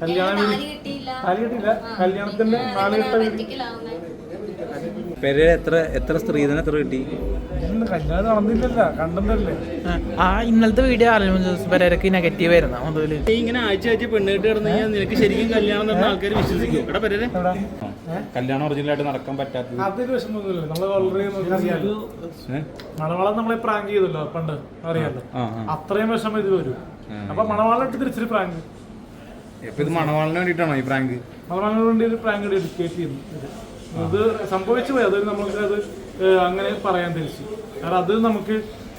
കല്യാണ താലി കിട്ടിയില്ല. കല്യാണത്തിന്റെ പെരേ എത്ര എത്ര സ്ത്രീധനം എത്ര കിട്ടി? കല്യാണം നടന്നില്ലല്ല കണ്ടല്ലേ ആ ഇന്നലത്തെ വീഡിയോ ആലമ ജോസ് പെരേരക്ക് നെഗറ്റീവ് ആയിരുന്നു? മുതൽ. ഇങ്ങനെ ആഴ്ച ആഴ്ച പെണ്ണ് കിട്ടി കിടന്നു കഴിഞ്ഞാൽ നിനക്ക് ശരിക്കും കല്യാണം നടന്ന ആൾക്കാർ വിശ്വസിക്കും എടാ പെരേ കല്യാണം ഒറിജിനലായിട്ട് നടക്കാൻ പറ്റാത്തത്. അതൊരു വിഷമമൊന്നുമില്ല? മണവാളം നമ്മളെ പ്രാങ്ക് ചെയ്തല്ലോ പണ്ട്. അറിയാലോ. അത്രയും വിഷമം ഇത് വരും. അപ്പൊ മണവാളം ഇട്ട് തിരിച്ചൊരു പ്രാങ്ക് ഇത് മണവാളിന് വേണ്ടിട്ടാണോ ഈ പ്രാങ്ക് മണവാളിന് വേണ്ടി ഒരു പ്രാങ്ക് ഡെഡിക്കേറ്റ് ചെയ്യുന്നു. അത് സംഭവിച്ചു പോയി. അത് നമുക്ക് അത് അങ്ങനെ പറയാൻ തിരിച്ചു കാരണം അത് നമുക്ക്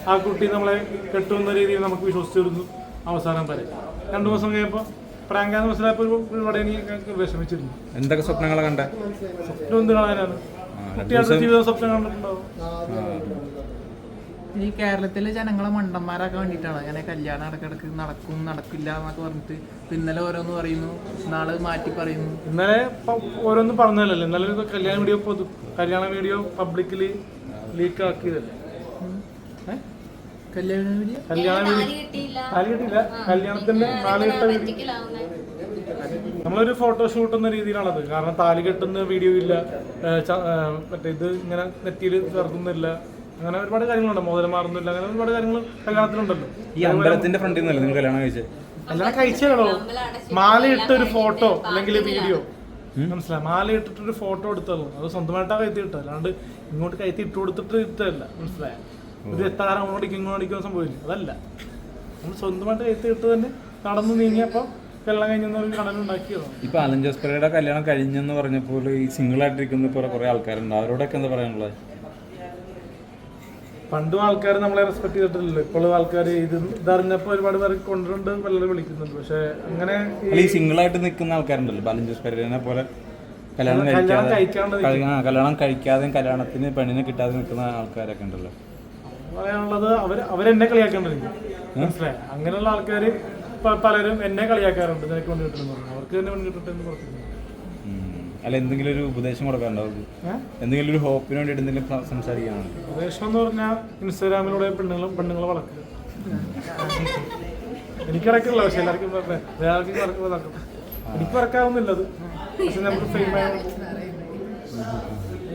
ആ കുട്ടി നമ്മളെ കെട്ടുന്ന രീതിയിൽ നമുക്ക് വിശ്വസിച്ചിരുന്നു അവസാനം വരെ. രണ്ടു ദിവസം കഴിയുമ്പോൾ പ്രാങ്കാന്ന് മനസ്സിലായപ്പോൾ ഇവിടെ എനിക്ക് വിഷമിച്ചിരുന്നു. എന്തൊക്കെ സ്വപ്നങ്ങളെ കണ്ട? സ്വപ്നം എന്ത് കാണാനാണ്? കുട്ടികളുടെ ജീവിത സ്വപ്നം കണ്ടിട്ടുണ്ടാവും. ഈ കേരളത്തിലെ ജനങ്ങളെ മണ്ടന്മാരാക്കാൻ വേണ്ടിയിട്ടാണ്. അങ്ങനെ കല്യാണം ഇടക്കിടക്ക് നടക്കും നടക്കില്ല എന്നൊക്കെ പറഞ്ഞിട്ട് ഇന്നലെ ഓരോന്ന് പറയുന്നു നാളെ മാറ്റി പറയുന്നു. ഇന്നലെ ഓരോന്ന് പറഞ്ഞതല്ലേ? ഇന്നലെ ഒരു കല്യാണ വീഡിയോ പൊതു കല്യാണ വീഡിയോ പബ്ലിക്കലി ലീക്ക് ആക്കിയതല്ലേ? കല്യാണ വീഡിയോ? കല്യാണ താലി വീഡിയോ കിട്ടിയില്ല. താലി കിട്ടിയില്ല. കല്യാണത്തിന്റെ നാല് കെട്ട നമ്മളൊരു ഫോട്ടോഷൂട്ട് എന്ന രീതിയിലാണത്. കാരണം താലി കെട്ടുന്ന വീഡിയോ ഇല്ല. മറ്റേ ഇത് ഇങ്ങനെ നെറ്റിയിൽ ചേർക്കുന്നില്ല അങ്ങനെ ഒരുപാട് കാര്യങ്ങളുണ്ട്. മോതിരം മാറുന്നില്ല അങ്ങനെ ഒരുപാട് കാര്യങ്ങൾ കല്യാണത്തിലുണ്ടല്ലോ. ഈ അമ്പലത്തിന്റെ ഫ്രണ്ടിൽ നിന്നല്ലേ നിങ്ങൾ കല്യാണം കഴിച്ചത് കല്യാണം കഴിച്ചാണോ മാലയിട്ട ഒരു ഫോട്ടോ അല്ലെങ്കിൽ വീഡിയോ. മനസ്സിലായി? മാല ഇട്ടിട്ട് ഒരു ഫോട്ടോ എടുത്തുള്ളൂ അത് സ്വന്തമായിട്ടാ കയറ്റി ഇട്ടത് അല്ലാണ്ട് ഇങ്ങോട്ട് കയറ്റി ഇട്ട് കൊടുത്തിട്ട് ഇട്ടതല്ല. മനസ്സിലായ? ഒരു എത്താരം അങ്ങോട്ടേക്ക് ഇങ്ങോട്ടേക്കോ സംഭവില്ല അതല്ല. നമ്മൾ സ്വന്തമായിട്ട് കയറ്റി ഇട്ട് തന്നെ നടന്നു നീങ്ങിയപ്പോൾ ഇപ്പൊ അലൻ ജോസ് പെരയുടെ കല്യാണം കഴിഞ്ഞെന്ന് പറഞ്ഞപ്പോൾ ഈ സിംഗിൾ ആയിട്ടിരിക്കുന്ന കുറെ ആൾക്കാരുണ്ട്. അവരോടൊക്കെ എന്താ പറയാനുള്ളത്? പണ്ടും ആൾക്കാർ നമ്മളെ റെസ്പെക്ട് ചെയ്തിട്ടില്ലല്ലോ. ഇപ്പോഴും ആൾക്കാർ ഇത് ഇതറിഞ്ഞപ്പോൾ ഒരുപാട് പേർ കൊണ്ടുണ്ട് പലരും വിളിക്കുന്നുണ്ട്. പക്ഷെ അങ്ങനെ ഈ സിംഗിൾ ആയിട്ട് നിൽക്കുന്ന ആൾക്കാരുണ്ടല്ലോ. ജോസ് പെരേനെ പോലെ കല്യാണം കല്യാണം കഴിക്കാതെ കല്യാണം കഴിക്കാതെയും കല്യാണത്തിന് പെണ്ണിനെ കിട്ടാതെ നിൽക്കുന്ന ആൾക്കാരൊക്കെ ഉണ്ടല്ലോ. പറയാനുള്ളത് അവർ അവരെന്നെ കളിയാക്കേണ്ടിരിക്കും മനസ്സിലായി? അങ്ങനെയുള്ള ആൾക്കാർ പലരും എന്നെ കളിയാക്കാറുണ്ട്. നിനക്ക് വേണ്ടി കിട്ടുന്നു അവർക്ക് തന്നെ വേണ്ടി കിട്ടട്ടെ എന്ന് പറഞ്ഞു. അല്ല എന്തെങ്കിലും ഒരു ഉപദേശം കൊടുക്കാനുണ്ടോ എന്തെങ്കിലും ഒരു ഹോപ്പിന് വേണ്ടി എന്തെങ്കിലും പ്ര- ഉപദേശം എന്ന് പറഞ്ഞാൽ ഇൻസ്റ്റാഗ്രാമിലൂടെ പെണ്ണുങ്ങളും പെണ്ണുങ്ങളെ വളർത്തുക. എനിക്കിടക്കില്ല പക്ഷെ എല്ലാവർക്കും നടക്കും. എനിക്ക് ഇറക്കാവുന്നില്ല അത്. പക്ഷെ നമുക്ക് ഫെയിം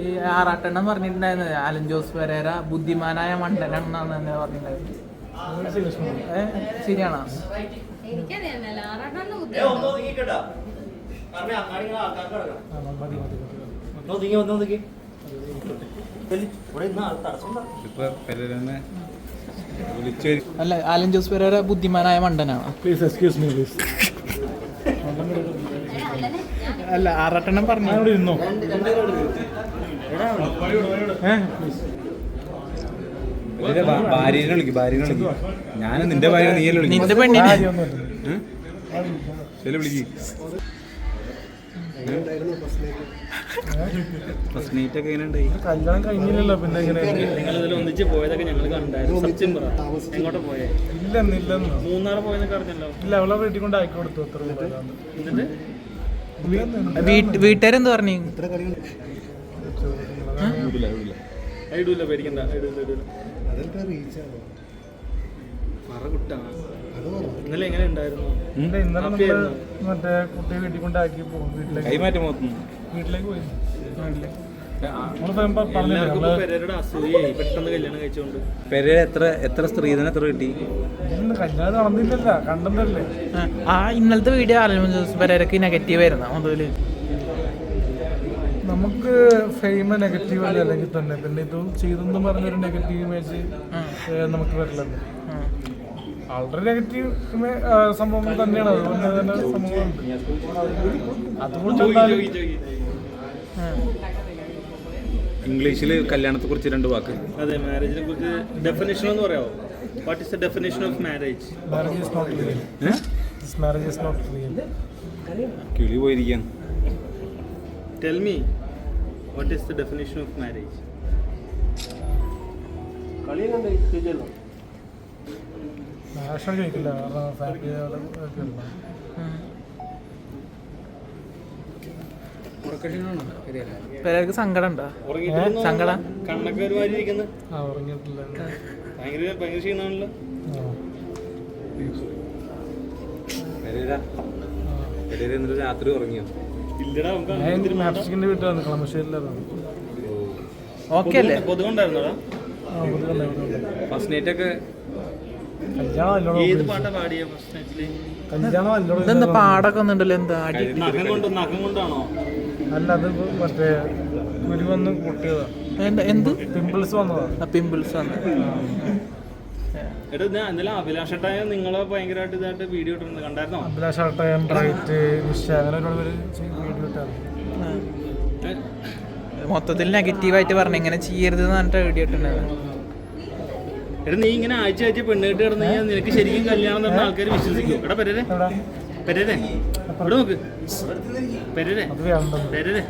ഈ ആറാട്ടെണ്ണം പറഞ്ഞിട്ടുണ്ടായിരുന്നു. അലൻ ജോസ് പെരേര ബുദ്ധിമാനായ മണ്ടനാണെന്നാണ് തന്നെ പറഞ്ഞിട്ടുണ്ടായിരുന്നു ശരിയാണോ? എനിക്കറിയാമല്ല ആറാട്ടാണ് അല്ല ആലൻ ജോസ് പെരേര ബുദ്ധിമാനായ മണ്ടനാണ് പ്ലീസ് എക്സ്ക്യൂസ് മീ പ്ലീസ് അല്ല ആറാട്ടെണ്ണം പറഞ്ഞു. ഇരുന്നോ? ഭാര്യനെ വിളിക്കും ഭാര്യനെ വിളിക്കും. ഞാൻ നിന്റെ ഭാര്യ നീയല്ലേ വിളിക്കും. നിന്റെ പെണ്ണിനെ. വിളിക്കും. ഫസ്റ്റ് നൈറ്റ് ഒക്കെ കല്യാണം കഴിഞ്ഞില്ലല്ലോ പിന്നെ എങ്ങനെ? നിങ്ങൾ ഇതിൽ ഒന്നിച്ച് പോയതൊക്കെ ഞങ്ങൾ കണ്ടായിരുന്നു. സത്യം പറ. എങ്ങോട്ടാ പോയേ? ഇല്ലെന്ന് ഇല്ലെന്ന് മൂന്നാർ പോയെന്നൊക്കെ അറിഞ്ഞല്ലോ. ഇല്ല അവളെ വീട്ടിൽ കൊണ്ട് ആക്കി കൊടുത്തു അത്ര എന്നിട്ട്? വീട്ടുകാരെന്ത് പറഞ്ഞു? ഐഡൂല പേടിക്കണ്ട ഐഡൂല ഐഡൂല അതൊക്കെ കുട്ടാ ഇന്നലെ എങ്ങനെ ഉണ്ടായിരുന്നു? ഇന്നലെ നമ്മൾ മറ്റേ കുട്ടിയെ വീട്ടിൽ കൊണ്ടാക്കി പോകും വീട്ടിലേക്ക്. കൈമാറ്റം മൊത്തം വീട്ടിലേക്ക് പോയി. വീട്ടിലേക്ക് പെരേര എത്ര എത്ര സ്ത്രീധനം എത്ര കിട്ടി? ആ ഇന്നലത്തെ വീഡിയോ പെരേരൊക്കെ നെഗറ്റീവ് ആയിരുന്നു മുതൽ. നമുക്ക് ഫെയിമ് നെഗറ്റീവ് അല്ല അല്ലെങ്കിൽ തന്നെ. പിന്നെ ഇത് ചെയ്തെന്ന് പറഞ്ഞൊരു നെഗറ്റീവ് ഇമേജ് നമുക്ക് വരില്ലല്ലോ. ആൾറെഡി നെഗറ്റീവ് സംഭവങ്ങൾ തന്നെയാണ്. അതുകൊണ്ട് തന്നെ അതുകൊണ്ട് എന്തായാലും ഇംഗ്ലീഷിൽ കല്യാണത്തെ കുറിച്ച് രണ്ട് വാക്ക്. അതെ മാരേജിനെ കുറിച്ച് ഡെഫിനേഷൻ എന്ന് പറയാമോ what is the definition of marriage marriage is not real this marriage is not real കിളി പോയിരിക്കാൻ tell me what is the definition of marriage ഭാഷ ചോദിക്കില്ല കാരണം ഫാമിലിയോട് പെരേരക്ക് സങ്കടം ഉണ്ടോ? സങ്കടം? കണ്ണൊക്കെ ഒരു മാതിരി ഇരിക്കുന്നത് ആ ഉറങ്ങിയിട്ടില്ല. ഭയങ്കര ഭയങ്കര ക്ഷീണമാണല്ലോ. രാത്രി ഉറങ്ങിയോ? ഇല്ലടാ കളമശ്ശേരിയിലാണ് ഓക്കെ അല്ലേ? കൊതുകൊണ്ടായിരുന്നോടാ ഫസ്റ്റ് നൈറ്റ് ഒക്കെ ഏത് പാട്ടാ പാടിയ ഇതെന്താ പാടൊക്കെ ഒന്നുണ്ടല്ലോ എന്താ അടി? നഖം കൊണ്ട് നഖം കൊണ്ടാണോ? അല്ല അത് മറ്റേ കുരു വന്ന് പൊട്ടിയതാ. എന്താ എന്ത്? പിമ്പിൾസ് വന്നതാ. പിമ്പിൾസ് അഭിലാഷട്ടായ നിങ്ങളെ ഭയങ്കരമായിട്ട് ഇതായിട്ട് വീഡിയോ ഇട്ടിരുന്നത് കണ്ടായിരുന്നോ? അഭിലാഷ് ആട്ടയൻ ബ്രൈറ്റ് നിഷ അങ്ങനെ ഒരുപാട് പേര് വീഡിയോ മൊത്തത്തിൽ നെഗറ്റീവായിട്ട് പറഞ്ഞു ഇങ്ങനെ ചെയ്യരുത് എന്ന് പറഞ്ഞിട്ട് വീഡിയോ ഇട്ടുണ്ടായിരുന്നു എടാ നീ ഇങ്ങനെ ആഴ്ച ആഴ്ച പെണ്ണുകെട്ട് കിടന്നു കഴിഞ്ഞാൽ നിനക്ക് ശരിക്കും കല്യാണം എന്ന് പറഞ്ഞ ആൾക്കാർ വിശ്വസിക്കും. എടാ പെരരെ. പെരരെ. ഇവിടെ നോക്ക്. പെരരെ. പെരരെ.